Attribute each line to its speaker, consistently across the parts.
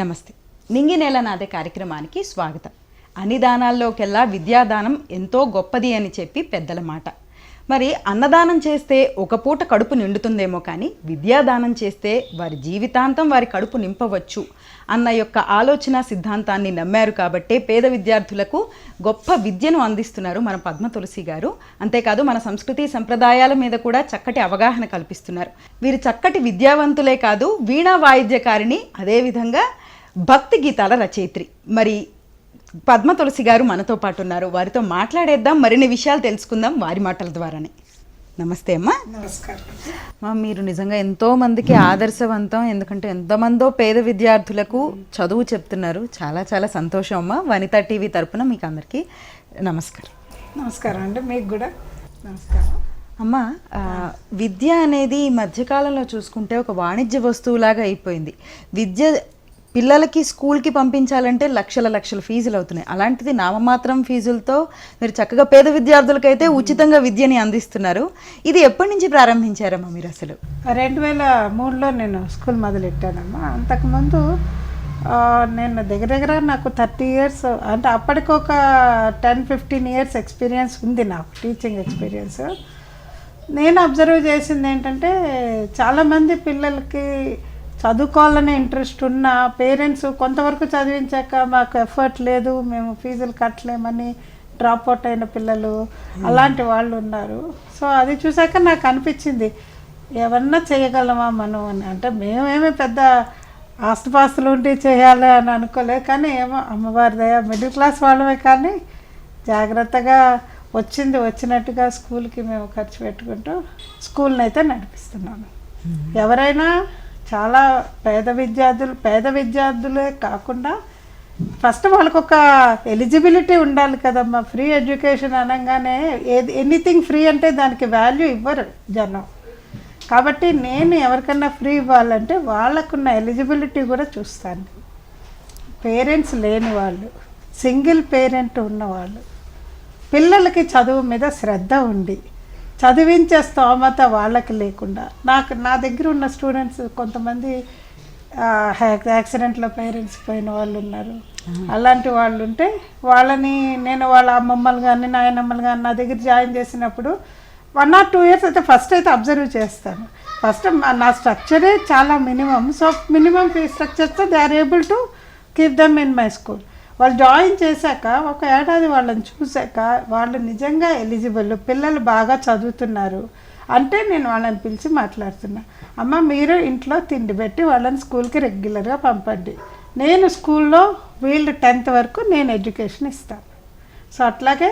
Speaker 1: నమస్తే. నింగినేల నాదే కార్యక్రమానికి స్వాగతం. అన్ని దానాల్లోకెల్లా విద్యాదానం ఎంతో గొప్పది అని చెప్పి పెద్దల మాట. మరి అన్నదానం చేస్తే ఒక పూట కడుపు నిండుతుందేమో కానీ విద్యాదానం చేస్తే వారి జీవితాంతం వారి కడుపు నింపవచ్చు అన్న యొక్క ఆలోచన సిద్ధాంతాన్ని నమ్మారు కాబట్టే పేద విద్యార్థులకు గొప్ప విద్యను అందిస్తున్నారు మన పద్మ తులసి గారు. అంతేకాదు మన సంస్కృతి సంప్రదాయాల మీద కూడా చక్కటి అవగాహన కల్పిస్తున్నారు. వీరు చక్కటి విద్యావంతులే కాదు వీణా వాయిద్యకారిణి. అదేవిధంగా భక్తి గీతాల రచయిత్రి. మరి పద్మ తులసి గారు మనతో పాటు ఉన్నారు వారితో మాట్లాడేద్దాం మరిన్ని విషయాలు తెలుసుకుందాం వారి మాటల ద్వారానే. నమస్తే అమ్మా.
Speaker 2: నమస్కారం.
Speaker 1: మా మీరు నిజంగా ఎంతో మందికి ఆదర్శవంతం ఎందుకంటే ఎంతమందో పేద విద్యార్థులకు చదువు చెప్తున్నారు. చాలా చాలా సంతోషం అమ్మా. వనితా టీవీ తరపున మీకు అందరికీ నమస్కారం.
Speaker 2: నమస్కారం అండి. మీకు కూడా నమస్కారం.
Speaker 1: అమ్మ విద్య అనేది ఈ మధ్యకాలంలో చూసుకుంటే ఒక వాణిజ్య వస్తువులాగా అయిపోయింది. విద్య పిల్లలకి స్కూల్కి పంపించాలంటే లక్షల లక్షల ఫీజులు అవుతున్నాయి. అలాంటిది నామమాత్రం ఫీజులతో మీరు చక్కగా పేద విద్యార్థులకైతే ఉచితంగా విద్యని అందిస్తున్నారు. ఇది ఎప్పటి నుంచి ప్రారంభించారమ్మా మీరు అసలు?
Speaker 2: రెండు వేల మూడులో నేను స్కూల్ మొదలెట్టానమ్మా. అంతకుముందు నేను దగ్గర దగ్గర నాకు థర్టీ ఇయర్స్ అంటే అప్పటికి ఒక టెన్ ఫిఫ్టీన్ ఇయర్స్ ఎక్స్పీరియన్స్ ఉంది నాకు టీచింగ్ ఎక్స్పీరియన్స్. నేను అబ్జర్వ్ చేసింది ఏంటంటే చాలామంది పిల్లలకి చదువుకోవాలనే ఇంట్రెస్ట్ ఉన్న పేరెంట్స్ కొంతవరకు చదివించాక మాకు ఎఫర్ట్ లేదు మేము ఫీజులు కట్టలేమని డ్రాప్ అవుట్ అయిన పిల్లలు అలాంటి వాళ్ళు ఉన్నారు. సో అది చూసాక నాకు అనిపించింది ఏమన్నా చేయగలమా మనం? అని. అంటే మేమేమి పెద్ద ఆస్తుపాస్తులు ఉండి చేయాలి అని అనుకోలేదు కానీ ఏమో అమ్మవారి దయ మిడిల్ క్లాస్ వాళ్ళమే కానీ జాగ్రత్తగా వచ్చింది వచ్చినట్టుగా స్కూల్కి మేము ఖర్చు పెట్టుకుంటూ స్కూల్ని అయితే నడిపిస్తున్నాను ఎవరైనా చాలా పేద విద్యార్థులు పేద విద్యార్థులే కాకుండా ఫస్ట్ వాళ్ళకు ఒక ఎలిజిబిలిటీ ఉండాలి కదమ్మా. ఫ్రీ ఎడ్యుకేషన్ అనగానే ఏది ఎనీథింగ్ ఫ్రీ అంటే దానికి వాల్యూ ఇవ్వరు జనం. కాబట్టి నేను ఎవరికన్నా ఫ్రీ ఇవ్వాలంటే వాళ్ళకున్న ఎలిజిబిలిటీ కూడా చూస్తాను. పేరెంట్స్ లేని వాళ్ళు సింగిల్ పేరెంట్ ఉన్నవాళ్ళు పిల్లలకి చదువు మీద శ్రద్ధ ఉండి చదివించే స్తోమత వాళ్ళకి లేకుండా. నాకు నా దగ్గర ఉన్న స్టూడెంట్స్ కొంతమంది యాక్సిడెంట్లో పేరెంట్స్ పోయిన వాళ్ళు ఉన్నారు. అలాంటి వాళ్ళు ఉంటే వాళ్ళని నేను వాళ్ళ అమ్మమ్మలు కానీ నాయనమ్మలు కానీ నా దగ్గర జాయిన్ చేసినప్పుడు వన్ ఆర్ టూ ఇయర్స్ అయితే ఫస్ట్ అయితే అబ్జర్వ్ చేస్తాను. ఫస్ట్ నా స్ట్రక్చరే చాలా minimum. So minimum fee స్ట్రక్చర్తో they are able to keep them in my school. వాళ్ళు జాయిన్ చేశాక ఒక ఏడాది వాళ్ళని చూశాక వాళ్ళు నిజంగా ఎలిజిబుల్ పిల్లలు బాగా చదువుతున్నారు అంటే నేను వాళ్ళని పిలిచి మాట్లాడుతున్నా. అమ్మ మీరు ఇంట్లో తిండి పెట్టి వాళ్ళని స్కూల్కి రెగ్యులర్గా పంపండి. నేను స్కూల్లో వీళ్ళు టెన్త్ వరకు నేను ఎడ్యుకేషన్ ఇస్తాను సో అట్లాగే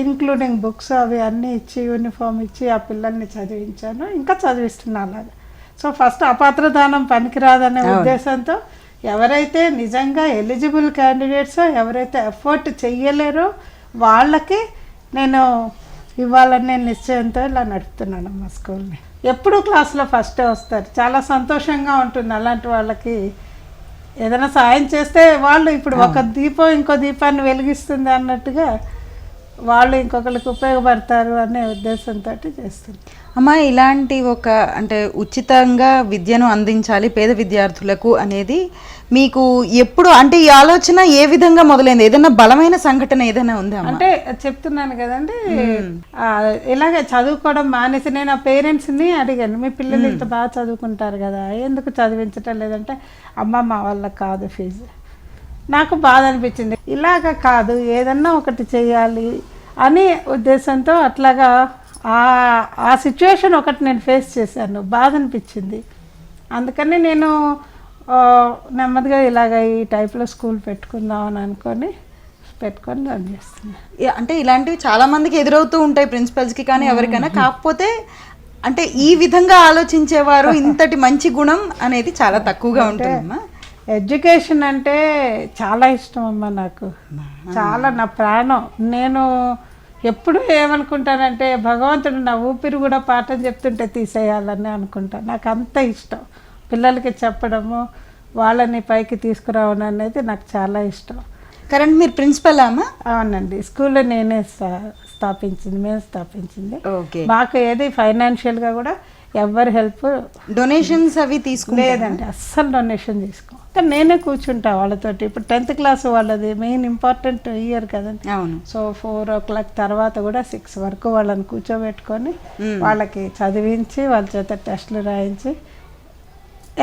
Speaker 2: ఇంక్లూడింగ్ బుక్స్ అవి అన్నీ ఇచ్చి యూనిఫామ్ ఇచ్చి ఆ పిల్లల్ని చదివించాను. ఇంకా చదివిస్తున్నాను అలాగా. సో ఫస్ట్ అపాత్రదానం పనికిరాదనే ఉద్దేశంతో ఎవరైతే నిజంగా ఎలిజిబుల్ క్యాండిడేట్స్ ఎవరైతే ఎఫర్ట్ చెయ్యలేరో వాళ్ళకి నేను ఇవ్వాలని నేను నిశ్చయంతో ఇలా నడుపుతున్నాను మా స్కూల్ని. ఎప్పుడు క్లాస్లో ఫస్టే వస్తారు. చాలా సంతోషంగా ఉంటుంది అలాంటి వాళ్ళకి. ఏదైనా సాయం చేస్తే వాళ్ళు ఇప్పుడు ఒక దీపం ఇంకో దీపాన్ని వెలిగిస్తుంది అన్నట్టుగా వాళ్ళు ఇంకొకరికి ఉపయోగపడతారు అనే ఉద్దేశంతో చేస్తుంది.
Speaker 1: అమ్మా ఇలాంటి ఒక అంటే ఉచితంగా విద్యను అందించాలి పేద విద్యార్థులకు అనేది మీకు ఎప్పుడు అంటే ఈ ఆలోచన ఏ విధంగా మొదలైంది? ఏదైనా బలమైన సంఘటన ఏదైనా ఉందా?
Speaker 2: అంటే చెప్తున్నాను కదండి ఇలాగే చదువుకోవడం మానేసి నేను ఆ పేరెంట్స్ని అడిగాను మీ పిల్లలు ఇంత బాగా చదువుకుంటారు కదా ఎందుకు చదివించటం లేదంటే అమ్మ మా వల్ల కాదు ఫీజు. నాకు బాధ అనిపించింది. ఇలాగ కాదు ఏదన్నా ఒకటి చేయాలి అని ఉద్దేశంతో అట్లాగా ఆ ఆ సిచ్యువేషన్ ఒకటి నేను ఫేస్ చేశాను. బాధ అనిపించింది. అందుకని నేను నెమ్మదిగా ఇలాగ ఈ టైప్లో స్కూల్ పెట్టుకుందాం అని అనుకొని పెట్టుకొని రన్ చేస్తున్నాను
Speaker 1: అంటే ఇలాంటివి చాలా మందికి ఎదురవుతూ ఉంటాయి ప్రిన్సిపల్స్కి కానీ ఎవరికైనా. కాకపోతే అంటే ఈ విధంగా ఆలోచించేవారు ఇంతటి మంచి గుణం అనేది చాలా తక్కువగా ఉంటుందమ్మా.
Speaker 2: ఎడ్యుకేషన్ అంటే చాలా ఇష్టం అమ్మ నాకు. చాలా నా ప్రాణం. నేను ఎప్పుడు ఏమనుకుంటానంటే భగవంతుడు నా ఊపిరి కూడా పాఠం చెప్తుంటే తీసేయాలని అనుకుంటా. నాకు అంత ఇష్టం. పిల్లలకి చెప్పడము వాళ్ళని పైకి తీసుకురావడం అనేది నాకు చాలా ఇష్టం.
Speaker 1: కరెంట్ మీరు ప్రిన్సిపల్ అమ్మా?
Speaker 2: అవునండి. స్కూల్లో నేనే స్థా- స్థాపించింది మేము స్థాపించింది.
Speaker 1: ఓకే.
Speaker 2: మాకు ఏది ఫైనాన్షియల్గా కూడా ఎవరి హెల్ప్?
Speaker 1: డొనేషన్స్ అవి తీసుకుంటే.
Speaker 2: లేదండి అస్సలు డొనేషన్ తీసుకో. కానీ నేనే కూర్చుంటా వాళ్ళతోటి. ఇప్పుడు టెన్త్ క్లాస్ వాళ్ళది మెయిన్ ఇంపార్టెంట్ ఇయర్ కదండి.
Speaker 1: అవును.
Speaker 2: సో ఫోర్ ఓ క్లాక్ తర్వాత కూడా సిక్స్ వరకు వాళ్ళని కూర్చోబెట్టుకొని. వాళ్ళకి చదివించి వాళ్ళ చేత టెస్ట్లు రాయించి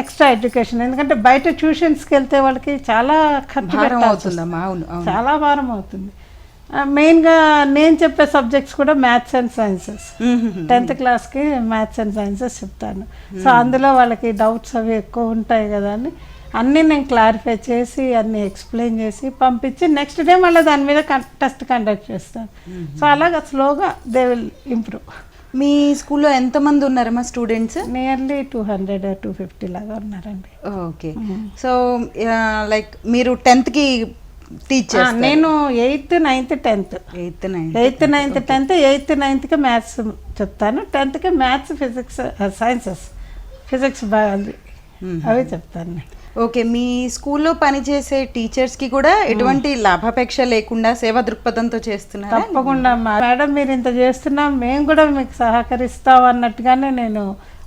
Speaker 2: ఎక్స్ట్రా ఎడ్యుకేషన్ ఎందుకంటే బయట ట్యూషన్స్కి వెళ్తే వాళ్ళకి చాలా ఖర్చు
Speaker 1: అవుతుందమ్మా. అవును.
Speaker 2: చాలా భారం అవుతుంది. మెయిన్గా నేను చెప్పే సబ్జెక్ట్స్ కూడా మ్యాథ్స్ అండ్ సైన్సెస్. టెన్త్ క్లాస్కి మ్యాథ్స్ అండ్ సైన్సెస్ చెప్తాను. సో అందులో వాళ్ళకి డౌట్స్ అవి ఎక్కువ ఉంటాయి కదా అని అన్నీ నేను క్లారిఫై చేసి అన్నీ ఎక్స్ప్లెయిన్ చేసి పంపించి నెక్స్ట్ డే మళ్ళీ దాని మీద టెస్ట్ కండక్ట్ చేస్తాను. సో అలాగా స్లోగా దే విల్ ఇంప్రూవ్
Speaker 1: మీ స్కూల్లో ఎంతమంది ఉన్నారమ్మా students
Speaker 2: nearly two hundred two fifty లాగా ఉన్నారండి.
Speaker 1: ఓకే. సో లైక్ మీరు టెన్త్కి టీచ్
Speaker 2: ఆ, నేను eighth ninth tenth
Speaker 1: eighth ninth
Speaker 2: eighth ninth tenth eighth నైన్త్కి maths చెప్తాను. టెన్త్కి maths physics sciences physics biology అవి చెప్తాను
Speaker 1: ఓకే మీ స్కూల్లో పనిచేసే టీచర్స్కి కూడా ఎటువంటి లాభాపేక్ష లేకుండా సేవా దృక్పథంతో చేస్తున్నారా?
Speaker 2: తప్పకుండా మేడం మీరు ఇంత చేస్తున్నా మేము కూడా మీకు సహకరిస్తాం అన్నట్టుగానే నేను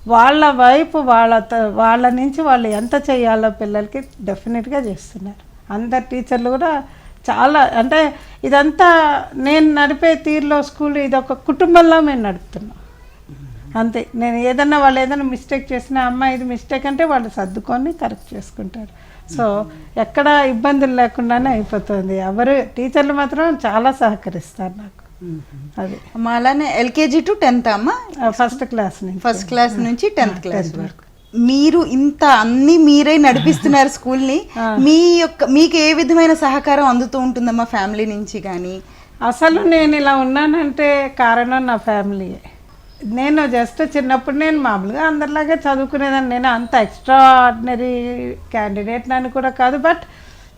Speaker 2: వాళ్ళ వైపు వాళ్ళ వాళ్ళ నుంచి వాళ్ళు ఎంత చేయాలో పిల్లలకి డెఫినెట్గా చేస్తున్నారు. అందరు టీచర్లు కూడా చాలా అంటే ఇదంతా నేను నడిపే తీరులో స్కూల్ ఇది ఒక కుటుంబంలో మేము నడుపుతున్నాం. అంతే. నేను ఏదన్నా వాళ్ళు ఏదైనా మిస్టేక్ చేసినా అమ్మ ఇది మిస్టేక్ అంటే వాళ్ళు సర్దుకొని కరెక్ట్ చేసుకుంటారు. సో ఎక్కడ ఇబ్బందులు లేకుండానే అయిపోతుంది. ఎవరు టీచర్లు మాత్రం చాలా సహకరిస్తారు నాకు. అది.
Speaker 1: అమ్మా అలానే ఎల్కేజీ టు టెన్త్ అమ్మా?
Speaker 2: ఫస్ట్ క్లాస్ నుంచి.
Speaker 1: ఫస్ట్ క్లాస్ నుంచి టెన్త్ క్లాస్ వరకు. మీరు ఇంత అన్ని మీరే నడిపిస్తున్నారు స్కూల్ని. మీ యొక్క మీకు ఏ విధమైన సహకారం అందుతూ ఉంటుందమ్మా ఫ్యామిలీ నుంచి కానీ
Speaker 2: అసలు నేను ఇలా ఉన్నానంటే కారణం నా ఫ్యామిలీయే నేను జస్ట్ చిన్నప్పుడు నేను మామూలుగా అందరిలాగే చదువుకునేదాన్ని. నేను అంత ఎక్స్ట్రా ఆర్డినరీ క్యాండిడేట్ అని కూడా కాదు బట్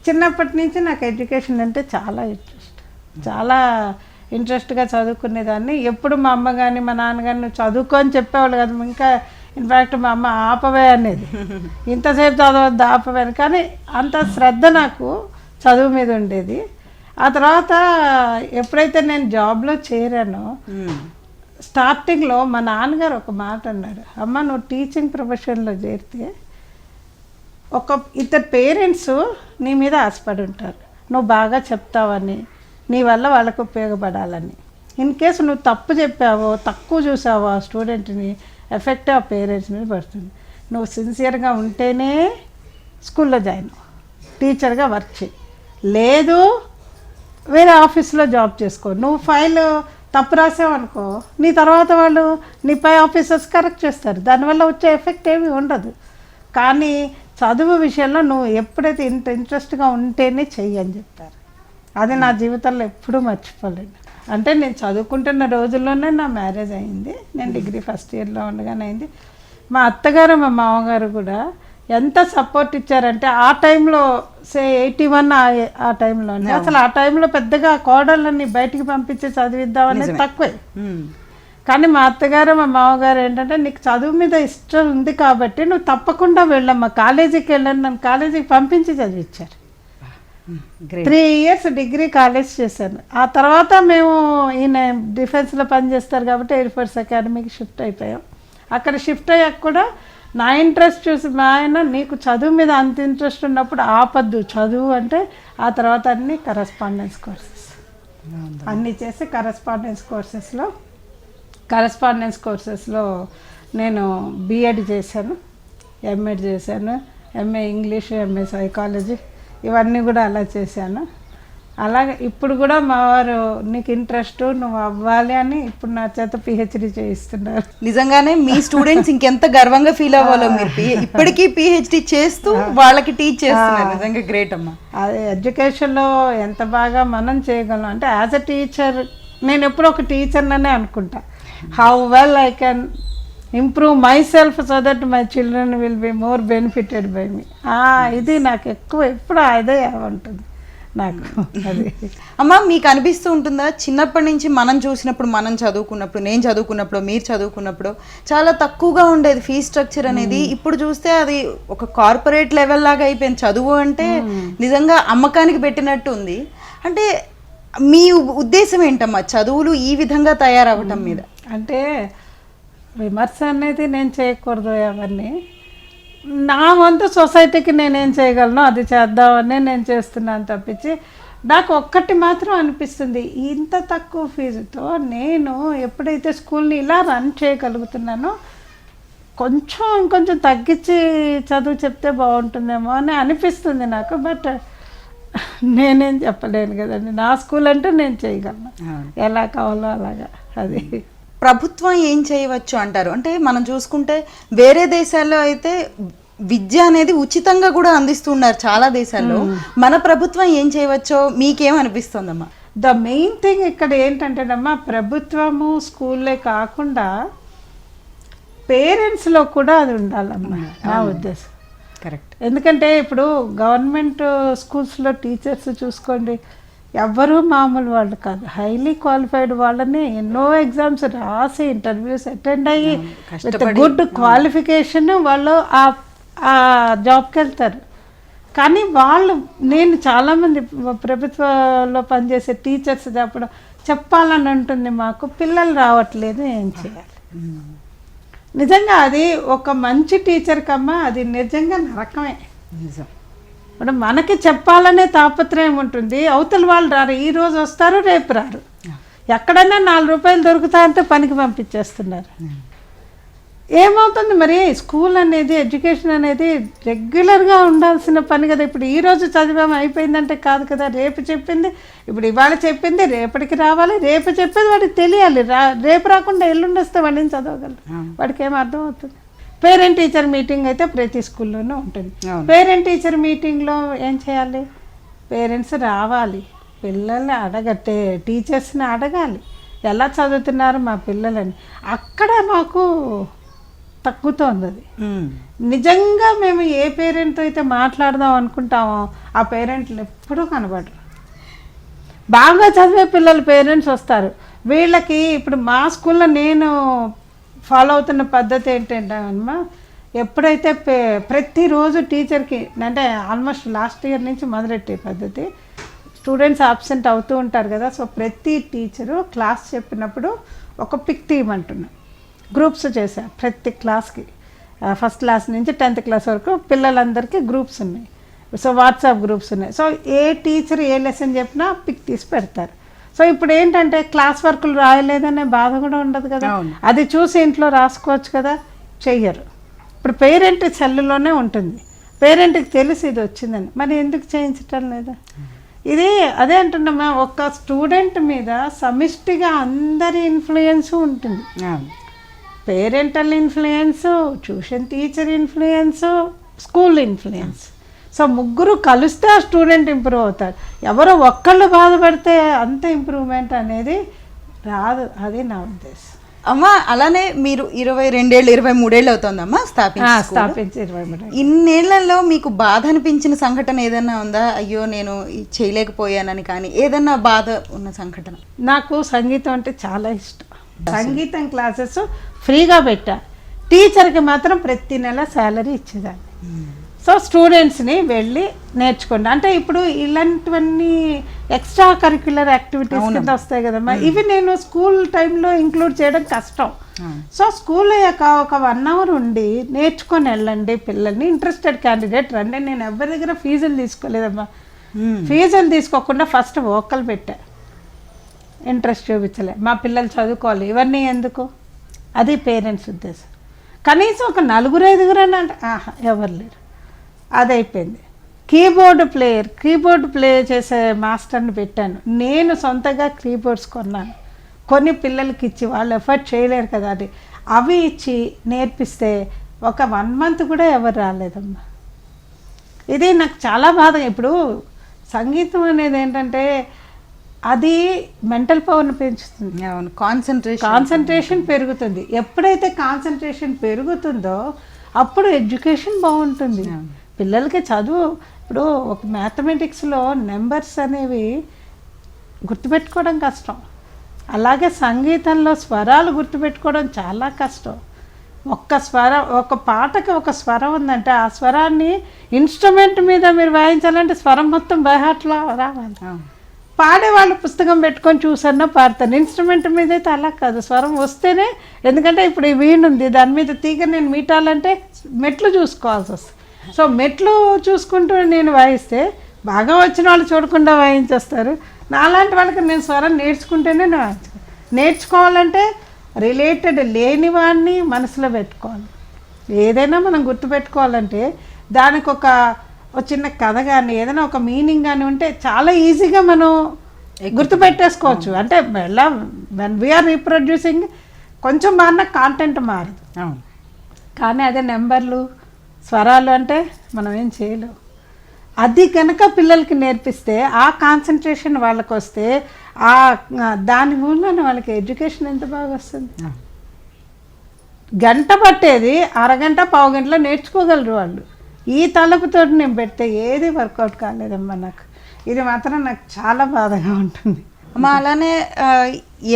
Speaker 2: చిన్నప్పటి నుంచి నాకు ఎడ్యుకేషన్ అంటే చాలా ఇంట్రెస్ట్ చాలా ఇంట్రెస్ట్గా చదువుకునేదాన్ని. ఎప్పుడు మా అమ్మ కానీ మా నాన్న కానీ నువ్వు చదువుకో అని చెప్పేవాళ్ళు కదా. ఇంకా ఇన్ఫ్యాక్ట్ మా అమ్మ ఆపవే అనేది. ఇంతసేపు చదవద్దు ఆపవే అని. కానీ అంత శ్రద్ధ నాకు చదువు మీద ఉండేది. ఆ తర్వాత ఎప్పుడైతే నేను జాబ్లో చేరానో స్టార్టింగ్లో మా నాన్నగారు ఒక మాట అన్నాడు అమ్మ నువ్వు టీచింగ్ ప్రొఫెషన్లో చేరితే ఒక ఇద్దరు పేరెంట్స్ నీ మీద ఆశపడి ఉంటారు. నువ్వు బాగా చెప్తావని నీ వల్ల వాళ్ళకు ఉపయోగపడాలని. ఇన్ కేసు నువ్వు తప్పు చెప్పావో తక్కువ చూసావో ఆ స్టూడెంట్ని ఎఫెక్ట్ ఆ పేరెంట్స్ మీద పడుతుంది. నువ్వు సిన్సియర్గా ఉంటేనే స్కూల్లో జాయిన్. టీచర్గా వర్క్ చేయి. లేదు వేరే ఆఫీస్లో జాబ్ చేసుకో. నువ్వు ఫైల్ తప్పు రాసావు అనుకో నీ తర్వాత వాళ్ళు నీ పై ఆఫీసర్స్ కరెక్ట్ చేస్తారు. దానివల్ల వచ్చే ఎఫెక్ట్ ఏమీ ఉండదు. కానీ చదువు విషయంలో నువ్వు ఎప్పుడైతే ఇంత ఇంట్రెస్ట్గా ఉంటేనే చెయ్యి అని చెప్పారు. అది నా జీవితంలో ఎప్పుడూ మర్చిపోలేను. అంటే నేను చదువుకుంటున్న రోజుల్లోనే నా మ్యారేజ్ అయింది. నేను డిగ్రీ ఫస్ట్ ఇయర్లో ఉండగానే అయింది. మా అత్తగారు మా మామగారు కూడా ఎంత సపోర్ట్ ఇచ్చారంటే ఆ టైంలో సే ఎయిటీ వన్ ఆ టైంలోనే అసలు ఆ టైంలో పెద్దగా కోడళ్ళని బయటికి పంపించి చదివిద్దాం అనేది తక్కువే. కానీ మా అత్తగారు మా మామగారు ఏంటంటే నీకు చదువు మీద ఇష్టం ఉంది కాబట్టి నువ్వు తప్పకుండా వెళ్ళమ్మా. కాలేజీకి వెళ్ళండి. నన్ను కాలేజీకి పంపించి చదివించారు త్రీ ఇయర్స్ డిగ్రీ కాలేజ్ చేశాను. ఆ తర్వాత మేము ఈయన డిఫెన్స్లో పనిచేస్తారు కాబట్టి ఎయిర్ ఫోర్స్ అకాడమీకి షిఫ్ట్ అయిపోయాం. అక్కడ షిఫ్ట్ అయ్యాక కూడా నా ఇంట్రెస్ట్ చూసి మా ఆయన నీకు చదువు మీద అంత ఇంట్రెస్ట్ ఉన్నప్పుడు ఆపద్దు. చదువు అంటే ఆ తర్వాత అన్ని కరస్పాండెన్స్ కోర్సెస్ అన్నీ చేసి కరస్పాండెన్స్ కోర్సెస్లో కరస్పాండెన్స్ కోర్సెస్లో నేను బీఎడ్ చేశాను. ఎంఎడ్ చేశాను. ఎంఏ ఇంగ్లీష్ ఎంఏ సైకాలజీ ఇవన్నీ కూడా అలా చేశాను. అలాగే ఇప్పుడు కూడా మా వారు నీకు ఇంట్రెస్ట్ నువ్వు అవ్వాలి అని ఇప్పుడు నా చేత పిహెచ్డి చేయిస్తున్నారు.
Speaker 1: నిజంగానే మీ స్టూడెంట్స్ ఇంకెంత గర్వంగా ఫీల్ అవ్వాలో మీరు. ఇప్పటికీ పిహెచ్డి చేస్తూ వాళ్ళకి టీచ్ చేస్తున్నారు. నిజంగా గ్రేట్ అమ్మా.
Speaker 2: అది ఎడ్యుకేషన్లో ఎంత బాగా మనం చేయగలం అంటే యాజ్ అ టీచర్ నేను ఎప్పుడు ఒక టీచర్ననే అనుకుంటా. How well I can improve myself so that my children will be more benefited by me ఇది నాకు ఎక్కువ ఎప్పుడు అదే ఉంటుంది నాకు. అది.
Speaker 1: అమ్మ మీకు అనిపిస్తూ ఉంటుందా? చిన్నప్పటి నుంచి మనం చూసినప్పుడు మనం చదువుకున్నప్పుడు నేను చదువుకున్నప్పుడు మీరు చదువుకున్నప్పుడు చాలా తక్కువగా ఉండేది ఫీ స్ట్రక్చర్ అనేది. ఇప్పుడు చూస్తే అది ఒక కార్పొరేట్ లెవెల్ లాగా అయిపోయింది. చదువు అంటే నిజంగా అమ్మకానికి పెట్టినట్టు ఉంది. అంటే మీ ఉద్దేశం ఏంటమ్మా? చదువులు ఈ విధంగా తయారవటం మీద.
Speaker 2: అంటే విమర్శ అనేది నేను చేయకూడదు అవన్నీ. నా వంతు సొసైటీకి నేనేం చేయగలను అది చేద్దామని నేను చేస్తున్నాను తప్పించి నాకు ఒక్కటి మాత్రం అనిపిస్తుంది ఇంత తక్కువ ఫీజుతో నేను ఎప్పుడైతే స్కూల్ని ఇలా రన్ చేయగలుగుతున్నానో కొంచెం ఇంకొంచెం తగ్గించి చదువు చెప్తే బాగుంటుందేమో అని అనిపిస్తుంది నాకు బట్ నేనేం చెప్పలేను కదండి. నా స్కూల్ అంటే నేను చేయగలను. ఎలా కావాలో అలాగా అది.
Speaker 1: ప్రభుత్వం ఏం చేయవచ్చు అంటారు? అంటే మనం చూసుకుంటే వేరే దేశాల్లో అయితే విద్య అనేది ఉచితంగా కూడా అందిస్తున్నారు చాలా దేశాల్లో. మన ప్రభుత్వం ఏం చేయవచ్చో మీకేమనిపిస్తుందమ్మా?
Speaker 2: ద మెయిన్ థింగ్ ఇక్కడ ఏంటంటేనమ్మా ప్రభుత్వము స్కూల్లే కాకుండా పేరెంట్స్లో కూడా అది ఉండాలమ్మా. నా ఉద్దేశం.
Speaker 1: కరెక్ట్.
Speaker 2: ఎందుకంటే ఇప్పుడు గవర్నమెంట్ స్కూల్స్లో టీచర్స్ చూసుకోండి ఎవ్వరూ మామూలు వాళ్ళు కాదు. హైలీ క్వాలిఫైడ్ వాళ్ళని ఎన్నో ఎగ్జామ్స్ రాసి ఇంటర్వ్యూస్ అటెండ్ అయ్యి విత్ గుడ్ క్వాలిఫికేషన్ వాళ్ళు ఆ ఆ జాబ్కి వెళ్తారు. కానీ వాళ్ళు నేను చాలామంది ప్రభుత్వంలో పనిచేసే టీచర్స్ చెప్పడం చెప్పాలని ఉంటుంది మాకు పిల్లలు రావట్లేదు ఏం చేయాలి? నిజంగా అది ఒక మంచి టీచర్ కమ్మా అది నిజంగా నరకమే.
Speaker 1: నిజం.
Speaker 2: ఇప్పుడు మనకి చెప్పాలనే తాపత్రయం ఉంటుంది. అవతల వాళ్ళు రారు. ఈ రోజు వస్తారు రేపు రారు. ఎక్కడైనా నాలుగు రూపాయలు దొరుకుతాయంటే పనికి పంపించేస్తున్నారు. ఏమవుతుంది మరి? స్కూల్ అనేది ఎడ్యుకేషన్ అనేది రెగ్యులర్గా ఉండాల్సిన పని కదా. ఇప్పుడు ఈ రోజు చదివాము అయిపోయిందంటే కాదు కదా. రేపు చెప్పింది ఇప్పుడు ఇవాళ చెప్పింది రేపటికి రావాలి. రేపు చెప్పేది వాడికి తెలియాలి. రా రేపు రాకుండా ఎల్లుండి వస్తే వాడిని చదవగలరు? వాడికి ఏం అర్థం అవుతుంది పేరెంట్ టీచర్ మీటింగ్ అయితే ప్రతి స్కూల్లోనూ ఉంటుంది. పేరెంట్ టీచర్ మీటింగ్లో ఏం చేయాలి? పేరెంట్స్ రావాలి. పిల్లల్ని అడగట్టే టీచర్స్ని అడగాలి. ఎలా చదువుతున్నారు మా పిల్లలని? అక్కడ మాకు తగ్గుతోంది అది. నిజంగా మేము ఏ పేరెంట్తో అయితే మాట్లాడదాం అనుకుంటామో ఆ పేరెంట్లు ఎప్పుడూ కనబడరు. బాగా చదివే పిల్లల పేరెంట్స్ వస్తారు. వీళ్ళకి ఇప్పుడు మా స్కూల్లో నేను ఫాలో అవుతున్న పద్ధతి ఏంటంటే అమ్మ ఎప్పుడైతే పే ప్రతిరోజు టీచర్కి అంటే ఆల్మోస్ట్ లాస్ట్ ఇయర్ నుంచి మొదలెట్టే పద్ధతి స్టూడెంట్స్ అబ్సెంట్ అవుతూ ఉంటారు కదా సో ప్రతి టీచరు క్లాస్ చెప్పినప్పుడు ఒక పిక్ తీయమంటున్నాం. గ్రూప్స్ చేశాను ప్రతి క్లాస్కి. ఫస్ట్ క్లాస్ నుంచి టెన్త్ క్లాస్ వరకు పిల్లలందరికీ గ్రూప్స్ ఉన్నాయి. సో వాట్సాప్ గ్రూప్స్ ఉన్నాయి. సో ఏ టీచర్ ఏ లెసన్ చెప్పినా పిక్ తీసి పెడతారు. సో ఇప్పుడు ఏంటంటే క్లాస్ వర్కులు రాయలేదనే బాధ కూడా ఉండదు కదా. అది చూసి ఇంట్లో రాసుకోవచ్చు కదా చెయ్యరు. ఇప్పుడు పేరెంట్ సెల్లులోనే ఉంటుంది. పేరెంట్కి తెలిసి ఇది వచ్చిందని. మరి ఎందుకు చేయించటం లేదా? ఇది అదే అంటున్నామా ఒక స్టూడెంట్ మీద సమిష్టిగా అందరి ఇన్ఫ్లుయెన్స్ ఉంటుంది. Parental influence tuition teacher influence school influence so ముగ్గురు కలిస్తే ఆ స్టూడెంట్ ఇంప్రూవ్ అవుతారు ఎవరో ఒక్కళ్ళు బాధపడితే అంత ఇంప్రూవ్మెంట్ అనేది రాదు. అది నా ఉద్దేశం.
Speaker 1: అమ్మా అలానే మీరు ఇరవై రెండేళ్ళు ఇరవై మూడేళ్ళు అవుతుందమ్మా స్థాపించి
Speaker 2: స్థాపించి ఇరవై మూడు
Speaker 1: ఇన్నేళ్ళలో మీకు బాధ అనిపించిన సంఘటన ఏదన్నా ఉందా? అయ్యో నేను చేయలేకపోయానని కానీ ఏదన్నా బాధ ఉన్న సంఘటన?
Speaker 2: నాకు సంగీతం అంటే చాలా ఇష్టం. సంగీతం క్లాసెస్ ఫ్రీగా పెట్టా. టీచర్కి మాత్రం ప్రతి నెల శాలరీ ఇచ్చేదాన్ని. సో స్టూడెంట్స్ని వెళ్ళి నేర్చుకోండి. అంటే ఇప్పుడు ఇలాంటివన్నీ ఎక్స్ట్రా కరిక్యులర్ యాక్టివిటీస్ కింద వస్తాయి కదమ్మా. ఇవి నేను స్కూల్ టైంలో ఇంక్లూడ్ చేయడం కష్టం. సో స్కూల్ అయ్యాక ఒక వన్ అవర్ ఉండి నేర్చుకొని వెళ్ళండి పిల్లల్ని. ఇంట్రెస్టెడ్ క్యాండిడేట్ రండి. నేను ఎవరి దగ్గర ఫీజులు తీసుకోలేదమ్మా.
Speaker 1: మ్మ్.
Speaker 2: ఫీజులు తీసుకోకుండా ఫస్ట్ వోకల్ పెట్టా. ఇంట్రెస్ట్ చూపించలే. మా పిల్లలు చదువుకోవాలి. ఇవన్నీ ఎందుకు? అది పేరెంట్స్ ఉద్దేశం. కనీసం ఒక నలుగురు ఐదుగురు అని అంటే ఆహా ఎవరు లేరు. అది అయిపోయింది కీబోర్డ్ ప్లేయర్ కీబోర్డ్ ప్లే చేసే మాస్టర్ని పెట్టాను. నేను సొంతగా కీబోర్డ్స్ కొన్నాను. కొన్ని పిల్లలకి ఇచ్చి వాళ్ళు ఎఫర్ట్ చేయలేరు కదా అది. అవి ఇచ్చి నేర్పిస్తే ఒక వన్ మంత్ కూడా ఎవరు రాలేదమ్మా. ఇది నాకు చాలా బాధ. ఇప్పుడు సంగీతం అనేది ఏంటంటే అది మెంటల్ పవర్ని పెంచుతుంది.
Speaker 1: అవును కాన్సన్ట్రేషన్
Speaker 2: కాన్సన్ట్రేషన్ పెరుగుతుంది. ఎప్పుడైతే కాన్సన్ట్రేషన్ పెరుగుతుందో అప్పుడు ఎడ్యుకేషన్ బాగుంటుంది. పిల్లలకి చదువు ఇప్పుడు ఒక మ్యాథమెటిక్స్లో నెంబర్స్ అనేవి గుర్తుపెట్టుకోవడం కష్టం. అలాగే సంగీతంలో స్వరాలు గుర్తుపెట్టుకోవడం చాలా కష్టం. ఒక్క స్వరం ఒక పాటకి ఒక స్వరం ఉందంటే ఆ స్వరాన్ని ఇన్స్ట్రుమెంట్ మీద మీరు వాయించాలంటే స్వరం మొత్తం బైహాట్లో రావాలి. పాడేవాళ్ళు పుస్తకం పెట్టుకొని చూసన్నా పాడతాను ఇన్స్ట్రుమెంట్ మీద అయితే అలా కాదు. స్వరం వస్తేనే ఎందుకంటే ఇప్పుడు ఈ వీణ ఉంది దాని మీద తీగ నేను మీటాలంటే మెట్లు చూసుకోవాల్సి వస్తుంది సో మెట్లు చూసుకుంటూ నేను వాయిస్తే బాగా వచ్చిన వాళ్ళు చూడకుండా వాయించేస్తారు. నాలాంటి వాళ్ళకి నేను స్వరం నేర్చుకుంటేనే నేను నేర్చుకోవాలంటే రిలేటెడ్ లేని వాడిని మనసులో పెట్టుకోవాలి. ఏదైనా మనం గుర్తుపెట్టుకోవాలంటే దానికి ఒక చిన్న కథ కానీ ఏదైనా ఒక మీనింగ్ కానీ ఉంటే చాలా ఈజీగా మనం గుర్తుపెట్టేసుకోవచ్చు. అంటే ఎలా వెన్ వీఆర్ రీప్రొడ్యూసింగ్ కొంచెం మారిన కాంటెంట్ మారదు. కానీ అదే నెంబర్లు స్వరాలు అంటే మనం ఏం చేయలేం. అది కనుక పిల్లలకి నేర్పిస్తే ఆ కాన్సన్ట్రేషన్ వాళ్ళకి వస్తే ఆ దాని మూలన వాళ్ళకి ఎడ్యుకేషన్ ఎంత బాగా వస్తుంది? గంట పట్టేది అరగంట పావు గంటలో నేర్చుకోగలరు వాళ్ళు. ఈ తలపుతో నేను పెడితే ఏది వర్కౌట్ కాలేదమ్మా నాకు. ఇది మాత్రం నాకు చాలా బాధగా ఉంటుంది.
Speaker 1: అమ్మా అలానే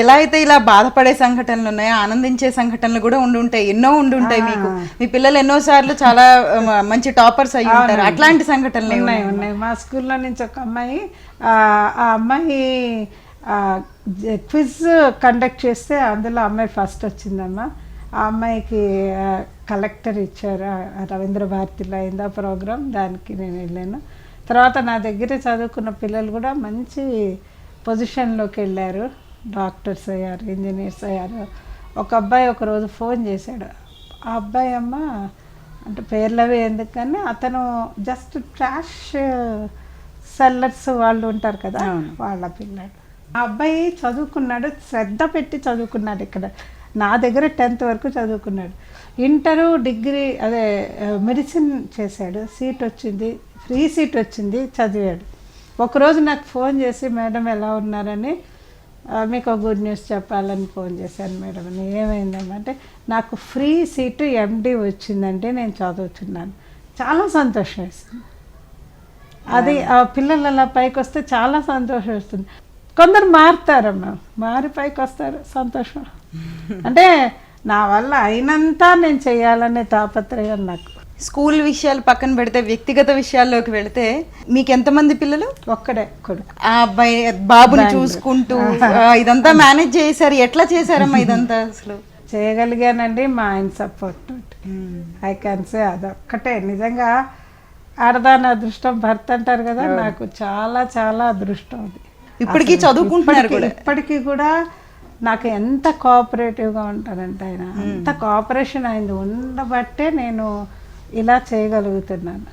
Speaker 1: ఎలా అయితే ఇలా బాధపడే సంఘటనలు ఉన్నాయో ఆనందించే సంఘటనలు కూడా ఉండి ఉంటాయి ఎన్నో ఉండి ఉంటాయి మీకు. మీ పిల్లలు ఎన్నో సార్లు చాలా మంచి టాపర్స్ అయ్యి ఉంటారు. అట్లాంటి సంఘటనలు
Speaker 2: ఉన్నాయి ఉన్నాయి? మా స్కూల్లో నుంచి ఒక అమ్మాయి ఆ అమ్మాయి క్విజ్ కండక్ట్ చేస్తే అందులో అమ్మాయి ఫస్ట్ వచ్చిందమ్మా. ఆ అమ్మాయికి కలెక్టర్ ఇచ్చారు రవీంద్ర భారతిలో అయిందా ప్రోగ్రామ్ దానికి నేను వెళ్ళాను. తర్వాత నా దగ్గర చదువుకున్న పిల్లలు కూడా మంచి పొజిషన్లోకి వెళ్ళారు. డాక్టర్స్ అయ్యారు ఇంజనీర్స్ అయ్యారు. ఒక అబ్బాయి ఒకరోజు ఫోన్ చేశాడు. ఆ అబ్బాయి అమ్మ అంటే పేర్లవి ఎందుకు కానీ అతను జస్ట్ ట్రాష్ సెల్లర్స్ వాళ్ళు ఉంటారు కదా వాళ్ళ పిల్లాడు ఆ అబ్బాయి చదువుకున్నాడు శ్రద్ధ పెట్టి చదువుకున్నాడు ఇక్కడ. నా దగ్గర టెన్త్ వరకు చదువుకున్నాడు. ఇంటరు డిగ్రీ అదే మెడిసిన్ చేశాడు. సీట్ వచ్చింది ఫ్రీ సీట్ వచ్చింది చదివాడు. ఒకరోజు నాకు ఫోన్ చేసి మేడం ఎలా ఉన్నారని? "ఆ, మీకు ఒక గుడ్ న్యూస్ చెప్పాలని ఫోన్ చేశాను మేడం. అంటే నాకు ఫ్రీ సీటు ఎండి వచ్చిందంటే నేను చదువుతున్నాను. చాలా సంతోషం వేస్తుంది అది ఆ పిల్లలు అలా పైకి వస్తే చాలా సంతోషం వస్తుంది. కొందరు మారుతారమ్మా. మారి పైకి వస్తారు సంతోషం. అంటే నా వల్ల అయినంత నేను చేయాలనే తాపత్రయం నాకు.
Speaker 1: స్కూల్ విషయాలు పక్కన పెడితే వ్యక్తిగత విషయాల్లోకి వెళితే మీకు ఎంతమంది పిల్లలు?
Speaker 2: ఒక్కడే
Speaker 1: ఆ అబ్బాయి బాబుని చూసుకుంటూ ఇదంతా మేనేజ్ చేశారు. ఎట్లా చేశారమ్మా ఇదంతా అసలు?
Speaker 2: చేయగలిగానండి మా ఆయన సపోర్ట్ ఐ క్యాన్ సే అదొక్కటే. నిజంగా ఆడదాని అదృష్టం భర్త అంటారు కదా నాకు చాలా చాలా అదృష్టం అది.
Speaker 1: ఇప్పటికీ చదువుకుంటున్నారు
Speaker 2: ఇప్పటికీ-
Speaker 1: కూడా.
Speaker 2: ఇప్పటికీ కూడా నాకు ఎంత కోఆపరేటివ్గా ఉంటానంటే ఆయన అంత కోఆపరేషన్ అయింది ఉండబట్టే నేను ఇలా చేయగలుగుతున్నాను.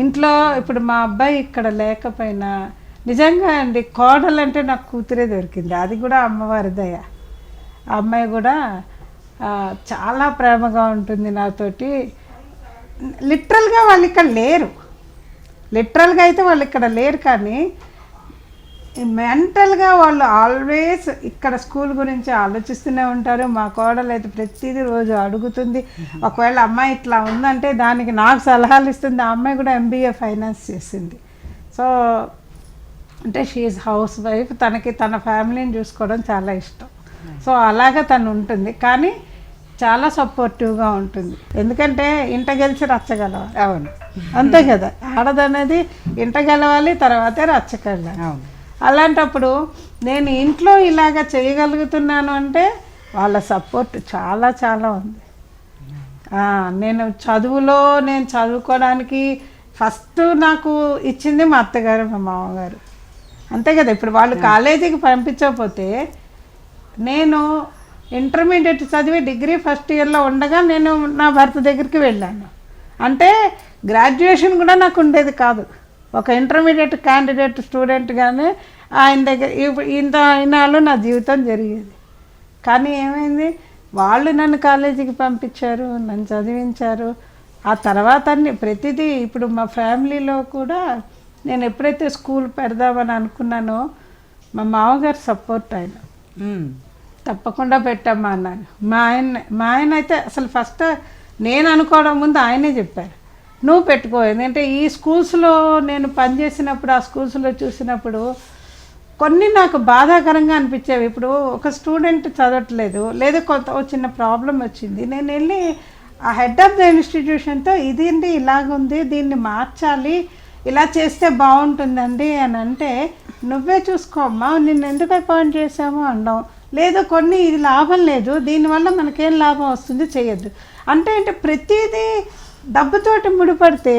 Speaker 2: ఇంట్లో ఇప్పుడు మా అబ్బాయి ఇక్కడ లేకపోయినా నిజంగా అండి కోడలు అంటే నాకు కూతురే దొరికింది. అది కూడా అమ్మవారి దయ. అమ్మాయి కూడా చాలా ప్రేమగా ఉంటుంది నాతోటి. లిటరల్గా వాళ్ళు ఇక్కడ లేరు. లిటరల్గా అయితే వాళ్ళు ఇక్కడ లేరు కానీ మెంటల్గా వాళ్ళు ఆల్వేస్ ఇక్కడ స్కూల్ గురించి ఆలోచిస్తూనే ఉంటారు. మా కోడలు అయితే ప్రతిదీ రోజు అడుగుతుంది. ఒకవేళ అమ్మాయి ఇట్లా ఉందంటే దానికి నాకు సలహాలు ఇస్తుంది. ఆ అమ్మాయి కూడా ఎంబీఏ ఫైనాన్స్ చేసింది. సో అంటే షీఈ్ హౌస్ వైఫ్ తనకి తన ఫ్యామిలీని చూసుకోవడం చాలా ఇష్టం. సో అలాగా తను ఉంటుంది. కానీ చాలా సపోర్టివ్గా ఉంటుంది. ఎందుకంటే ఇంట గెలిచి రచ్చగలవాలి
Speaker 1: అవును.
Speaker 2: అంతే కదా. ఆడదనేది ఇంట గెలవాలి తర్వాతే రచ్చకెళ్ళాలి
Speaker 1: అవును.
Speaker 2: అలాంటప్పుడు నేను ఇంట్లో ఇలాగ చేయగలుగుతున్నాను అంటే వాళ్ళ సపోర్ట్ చాలా చాలా ఉంది. నేను చదువులో నేను చదువుకోవడానికి ఫస్ట్ నాకు ఇచ్చింది మా అత్తగారు మా మామగారు. అంతే కదా ఇప్పుడు వాళ్ళు కాలేజీకి పంపించకపోతే నేను ఇంటర్మీడియట్ చదివి డిగ్రీ ఫస్ట్ ఇయర్లో ఉండగా నేను నా భర్త దగ్గరికి వెళ్ళాను. అంటే గ్రాడ్యుయేషన్ కూడా నాకు ఉండేది కాదు. ఒక ఇంటర్మీడియట్ క్యాండిడేట్ స్టూడెంట్గానే ఆయన దగ్గర ఇంత ఇన్నాళ్ళు నా జీవితం జరిగేది. కానీ ఏమైంది? వాళ్ళు నన్ను కాలేజీకి పంపించారు నన్ను చదివించారు. ఆ తర్వాత అన్ని ప్రతిదీ ఇప్పుడు మా ఫ్యామిలీలో కూడా నేను ఎప్పుడైతే స్కూల్ పెడదామని అనుకున్నానో మా మామగారు సపోర్ట్ ఆయన. తప్పకుండా పెట్టమ్మా అన్నారు మా ఆయన మా ఆయన అయితే అసలు ఫస్ట్ నేను అనుకోవడం ముందు ఆయనే చెప్పారు. నువ్వు పెట్టుకో. ఎందుకంటే ఈ స్కూల్స్లో నేను పనిచేసినప్పుడు ఆ స్కూల్స్లో చూసినప్పుడు కొన్ని నాకు బాధాకరంగా అనిపించేవి. ఇప్పుడు ఒక స్టూడెంట్ చదవట్లేదు లేదా కొంత చిన్న ప్రాబ్లం వచ్చింది. నేను వెళ్ళి ఆ హెడ్ ఆఫ్ ద ఇన్స్టిట్యూషన్తో ఇదేంటి ఇలాగుంది దీన్ని మార్చాలి ఇలా చేస్తే బాగుంటుందండి అని అంటే నువ్వే చూసుకో అమ్మా నిన్ను ఎందుకు అపాయింట్ చేసామో అన్నాం. లేదు కొన్ని ఇది లాభం లేదు దీనివల్ల మనకేం లాభం వస్తుంది చేయొద్దు. అంటే అంటే ప్రతిదీ డబ్బుతోటి ముడిపడితే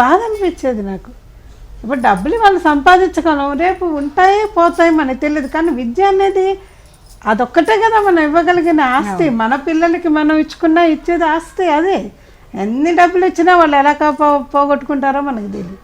Speaker 2: బాధ అనిపించేది నాకు. ఇప్పుడు డబ్బులు వాళ్ళు సంపాదించగలం రేపు ఉంటాయి పోతాయి మనకి తెలియదు. కానీ విద్య అనేది అదొక్కటే కదా మనం ఇవ్వగలిగిన ఆస్తి. మన పిల్లలకి మనం ఇచ్చుకున్నా ఇచ్చేది ఆస్తి అదే. ఎన్ని డబ్బులు ఇచ్చినా వాళ్ళు ఎలా కాపో పోగొట్టుకుంటారో మనకు తెలియదు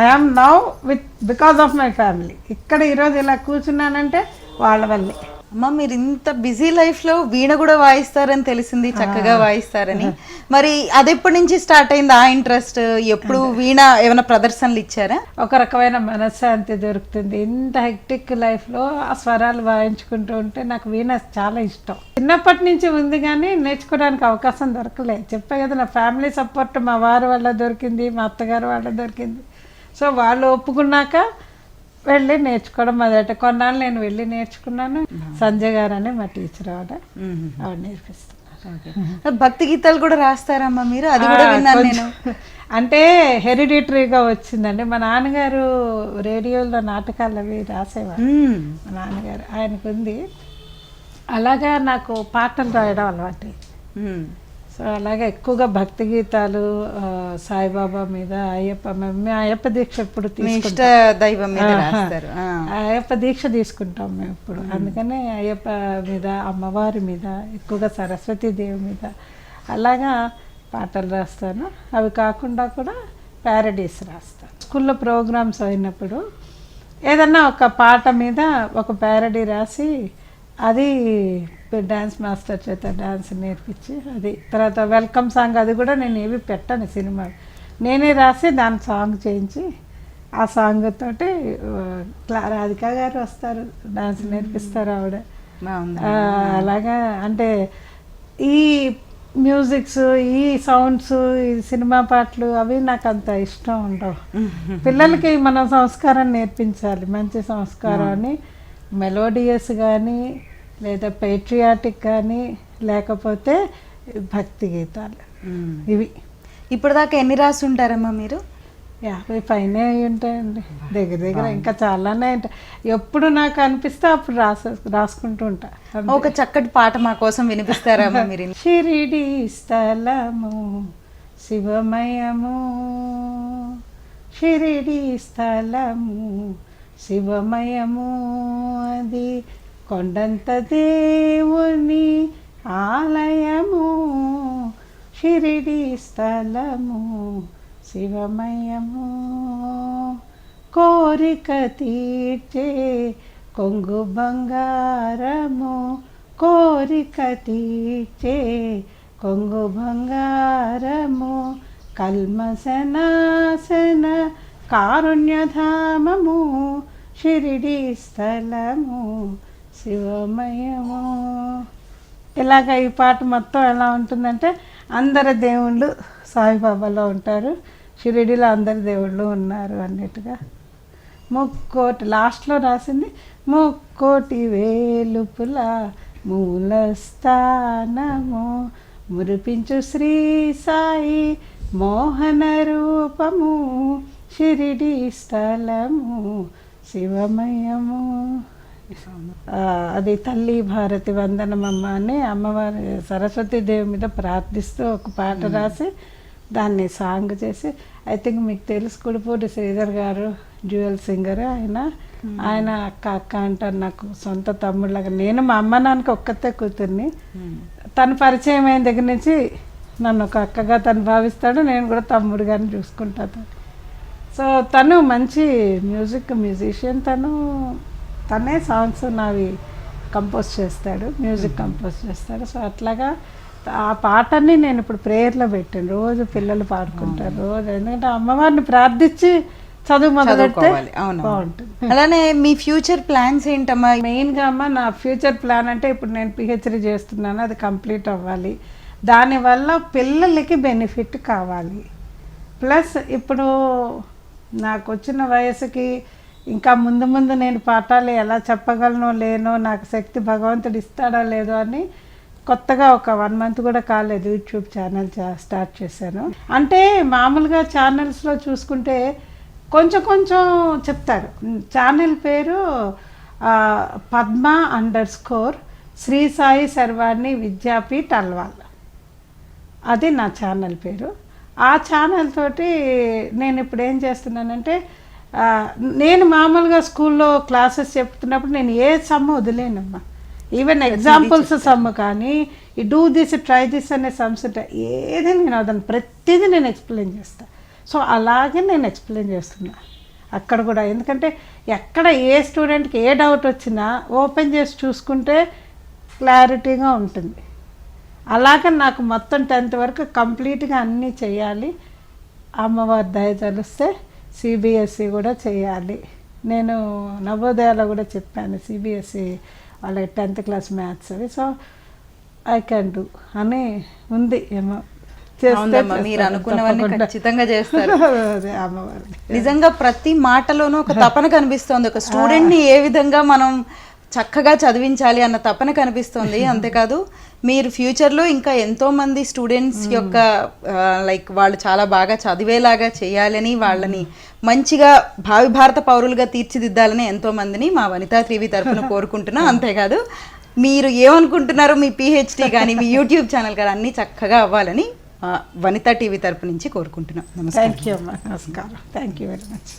Speaker 2: I am now with because of my family ఇక్కడ ఈరోజు ఇలా కూర్చున్నానంటే వాళ్ళ వల్లే.
Speaker 1: అమ్మ మీరు ఇంత బిజీ లైఫ్లో వీణ కూడా వాయిస్తారని తెలిసింది చక్కగా వాయిస్తారని. మరి అది ఎప్పటి నుంచి స్టార్ట్ అయింది ఆ ఇంట్రెస్ట్? ఎప్పుడు వీణ ఏమైనా ప్రదర్శనలు ఇచ్చారా?
Speaker 2: ఒక రకమైన మనశ్శాంతి దొరుకుతుంది. ఇంత హెక్టిక్ లైఫ్లో ఆ స్వరాలు వాయించుకుంటూ ఉంటే నాకు వీణ చాలా ఇష్టం. చిన్నప్పటి నుంచి ఉంది కానీ నేర్చుకోవడానికి అవకాశం దొరకలేదు చెప్పే కదా నా ఫ్యామిలీ సపోర్ట్ మా వారి వల్ల దొరికింది మా అత్తగారు వల్ల దొరికింది. సో వాళ్ళు ఒప్పుకున్నాక వెళ్ళి నేర్చుకోవడం మొదట కొన్నాళ్ళు నేను వెళ్ళి నేర్చుకున్నాను. సంజయ్ గారు అని మా టీచర్ ఆవిడ ఆవిడ నేర్పిస్తున్నారు.
Speaker 1: భక్తి గీతాలు కూడా రాస్తారమ్మా మీరు? అది కూడా విన్నాను. నేను.
Speaker 2: అంటే హెరిడిటరీగా వచ్చిందండి. మా నాన్నగారు రేడియోలో నాటకాలు అవి రాసేవారు. మా నాన్నగారు. ఆయనకు ఉంది అలాగా నాకు పాటలు రాయడం అలవాటు. సో అలాగే ఎక్కువగా భక్తి గీతాలు సాయిబాబా మీద అయ్యప్ప మేము అయ్యప్ప దీక్ష ఎప్పుడు
Speaker 1: ఇష్ట దైవం మీద.
Speaker 2: అయ్యప్ప దీక్ష తీసుకుంటాం మేము ఇప్పుడు అందుకనే అయ్యప్ప మీద అమ్మవారి మీద ఎక్కువగా సరస్వతి దేవి మీద అలాగా పాటలు రాస్తాను. అవి కాకుండా కూడా ప్యారడీస్ రాస్తాను. స్కూల్లో ప్రోగ్రామ్స్ అయినప్పుడు ఏదన్నా ఒక పాట మీద ఒక ప్యారడీ రాసి అది డ్యాన్స్ మాస్టర్ చేత డ్యాన్స్ నేర్పించి అది తర్వాత వెల్కమ్ సాంగ్ అది కూడా నేను ఏవి పెట్టను సినిమా. నేనే రాసి దాని సాంగ్ చేయించి ఆ సాంగ్ తోటి రాధిక గారు వస్తారు డాన్స్ నేర్పిస్తారు ఆవిడ. అలాగా అంటే ఈ మ్యూజిక్స్ ఈ సౌండ్స్ ఈ సినిమా పాటలు అవి నాకు అంత ఇష్టం ఉండవు. పిల్లలకి మనం సంస్కారం నేర్పించాలి మంచి సంస్కారాన్ని మెలోడియస్ కానీ లేదా పేట్రియాటిక్ కానీ లేకపోతే భక్తి గీతాలు.
Speaker 1: మ్మ్.
Speaker 2: ఇవి.
Speaker 1: ఇప్పటిదాకా ఎన్ని రాసి ఉంటారమ్మా మీరు?
Speaker 2: యాభై పైన అయి ఉంటాయండి దగ్గర దగ్గర ఇంకా చాలానే ఉంటాయి ఎప్పుడు నాకు అనిపిస్తే అప్పుడు రాసే రాసుకుంటూ ఉంటా.
Speaker 1: ఒక చక్కటి పాట మా కోసం వినిపిస్తారమ్మా మీరు?
Speaker 2: షిరిడి స్థలము శివమయము. షిరిడి స్థలము శివమయము. అది కొండంత దేవుని ఆలయము షిరిడి స్థలము శివమయము. కోరిక తీర్చే కొంగు బంగారము కోరిక తీర్చే కొంగు బంగారము కల్మసనాసన కారుణ్యధామము షిరిడి స్థలము శివమయము. ఇలాగ ఈ పాట మొత్తం ఎలా ఉంటుందంటే అందరి దేవుళ్ళు సాయిబాబాలో ఉంటారు. షిరిడిలో అందరి దేవుళ్ళు ఉన్నారు అన్నట్టుగా. ముక్కోటి లాస్ట్లో రాసింది ముక్కోటి వేలుపుల మూల స్థానము. మురిపించు శ్రీ సాయి మోహన రూపము. షిరిడి స్థలము శివమయము. అది తల్లి భారతి వందనమమ్మ అని అమ్మవారి సరస్వతి దేవి మీద ప్రార్థిస్తూ ఒక పాట రాసి దాన్ని సాంగ్ చేసి ఐ థింక్ మీకు తెలుసు కుడిపూడి శ్రీధర్ గారు జ్యువెల్ సింగర్ ఆయన. ఆయన అక్క అక్క అంటారు నాకు సొంత తమ్ముళ్ళగా. నేను మా అమ్మ నాన్నకి ఒక్కతే కూతుర్ని. తను పరిచయం అయిన దగ్గర నుంచి నన్ను ఒక అక్కగా తను భావిస్తాడు నేను కూడా తమ్ముడుగానే చూసుకుంటాను సో తను మంచి మ్యూజిక్ మ్యూజిషియన్ తను. తనే సాంగ్స్ నావి కంపోజ్ చేస్తాడు మ్యూజిక్ కంపోజ్ చేస్తాడు. సో అట్లాగా ఆ పాటని నేను ఇప్పుడు ప్రేయర్లో పెట్టాను. రోజు పిల్లలు పాడుకుంటారు రోజు ఎందుకంటే అమ్మవారిని ప్రార్థించి చదువు మొదలెడితే బాగుంటుంది.
Speaker 1: అలానే మీ ఫ్యూచర్ ప్లాన్స్ ఏంటమ్మా?
Speaker 2: మెయిన్గా అమ్మ నా ఫ్యూచర్ ప్లాన్ అంటే ఇప్పుడు నేను పిహెచ్డి చేస్తున్నాను అది కంప్లీట్ అవ్వాలి. దానివల్ల పిల్లలకి బెనిఫిట్ కావాలి. ప్లస్ ఇప్పుడు నాకు వచ్చిన వయసుకి ఇంకా ముందు ముందు నేను పాఠాలు ఎలా చెప్పగలనో లేనో నాకు శక్తి భగవంతుడు ఇస్తాడో లేదో అని కొత్తగా ఒక వన్ మంత్ కూడా కాలేదు. యూట్యూబ్ ఛానల్ స్టార్ట్ చేశాను. అంటే మామూలుగా ఛానల్స్లో చూసుకుంటే కొంచెం కొంచెం చెప్తారు. ఛానల్ పేరు పద్మ అండర్ స్కోర్ శ్రీ సాయి సర్వాణి విద్యాపీఠ్ అల్వాల్. అది నా ఛానల్ పేరు. ఆ ఛానల్ తోటి నేను ఇప్పుడు ఏం చేస్తున్నానంటే నేను మామూలుగా స్కూల్లో క్లాసెస్ చెప్తున్నప్పుడు నేను ఏ సమ్ వదిలేనమ్మా. ఈవెన్ ఎగ్జాంపుల్స్ సమ్ కానీ ఈ డూ దిస్ ట్రై దిస్ అనే సమ్స్ ఏది నేను వదలను ప్రతిదీ నేను ఎక్స్ప్లెయిన్ చేస్తాను సో అలాగే నేను ఎక్స్ప్లెయిన్ చేస్తున్నా. అక్కడ కూడా ఎందుకంటే ఎక్కడ ఏ స్టూడెంట్కి ఏ డౌట్ వచ్చినా ఓపెన్ చేసి చూసుకుంటే క్లారిటీగా ఉంటుంది. అలాగే నాకు మొత్తం టెన్త్ వరకు కంప్లీట్గా అన్నీ చేయాలి. అమ్మవారి దయ తెలిస్తే సిబిఎస్సి కూడా చేయాలి. నేను నవోదయాలో కూడా చెప్పాను సిబిఎస్సి వాళ్ళకి టెన్త్ క్లాస్ మ్యాథ్స్ అవి. సో ఐ క్యాన్ డూ అని ఉంది ఏమో.
Speaker 1: మీరు అనుకున్నవన్నీ. ఖచ్చితంగా చేస్తారు. నిజంగా ప్రతి మాటలోనూ ఒక తపన కనిపిస్తోంది. ఒక స్టూడెంట్ని ఏ విధంగా మనం చక్కగా చదివించాలి అన్న తపన కనిపిస్తోంది. అంతేకాదు మీరు ఫ్యూచర్లో ఇంకా ఎంతో మంది స్టూడెంట్స్ యొక్క లైక్ వాళ్ళు చాలా బాగా చదివేలాగా చేయాలని వాళ్ళని మంచిగా భావి భారత పౌరులుగా తీర్చిదిద్దాలని ఎంతో మందిని మా వనితా త్రివి తరఫున కోరుకుంటున్నాం. అంతేకాదు మీరు ఏమనుకుంటున్నారో మీ పిహెచ్డి కానీ మీ యూట్యూబ్ ఛానల్ కానీ అన్నీ చక్కగా అవ్వాలని వనితా టీవీ తరపు నుంచి కోరుకుంటున్నాం. నమస్కారం.
Speaker 2: థ్యాంక్ యూ అమ్మా. నమస్కారం. థ్యాంక్ యూ వెరీ మచ్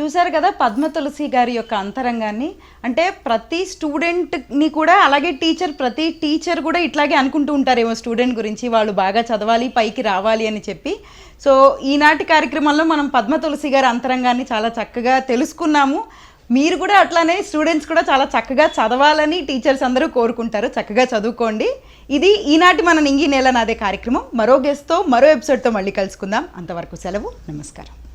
Speaker 1: చూశారు కదా పద్మ తులసి గారి యొక్క అంతరంగాన్ని? అంటే ప్రతి స్టూడెంట్ని కూడా అలాగే టీచర్ ప్రతి టీచర్ కూడా ఇట్లాగే అనుకుంటూ ఉంటారేమో స్టూడెంట్ గురించి. వాళ్ళు బాగా చదవాలి పైకి రావాలి అని చెప్పి. సో ఈనాటి కార్యక్రమంలో మనం పద్మ తులసి గారి అంతరంగాన్ని చాలా చక్కగా తెలుసుకున్నాము. మీరు కూడా అట్లానే స్టూడెంట్స్ కూడా చాలా చక్కగా చదవాలని టీచర్స్ అందరూ కోరుకుంటారు. చక్కగా చదువుకోండి. ఇది ఈనాటి మన నింగి నేల నాదే కార్యక్రమం. మరో గెస్ట్తో మరో ఎపిసోడ్తో మళ్ళీ కలుసుకుందాం. అంతవరకు సెలవు. నమస్కారం.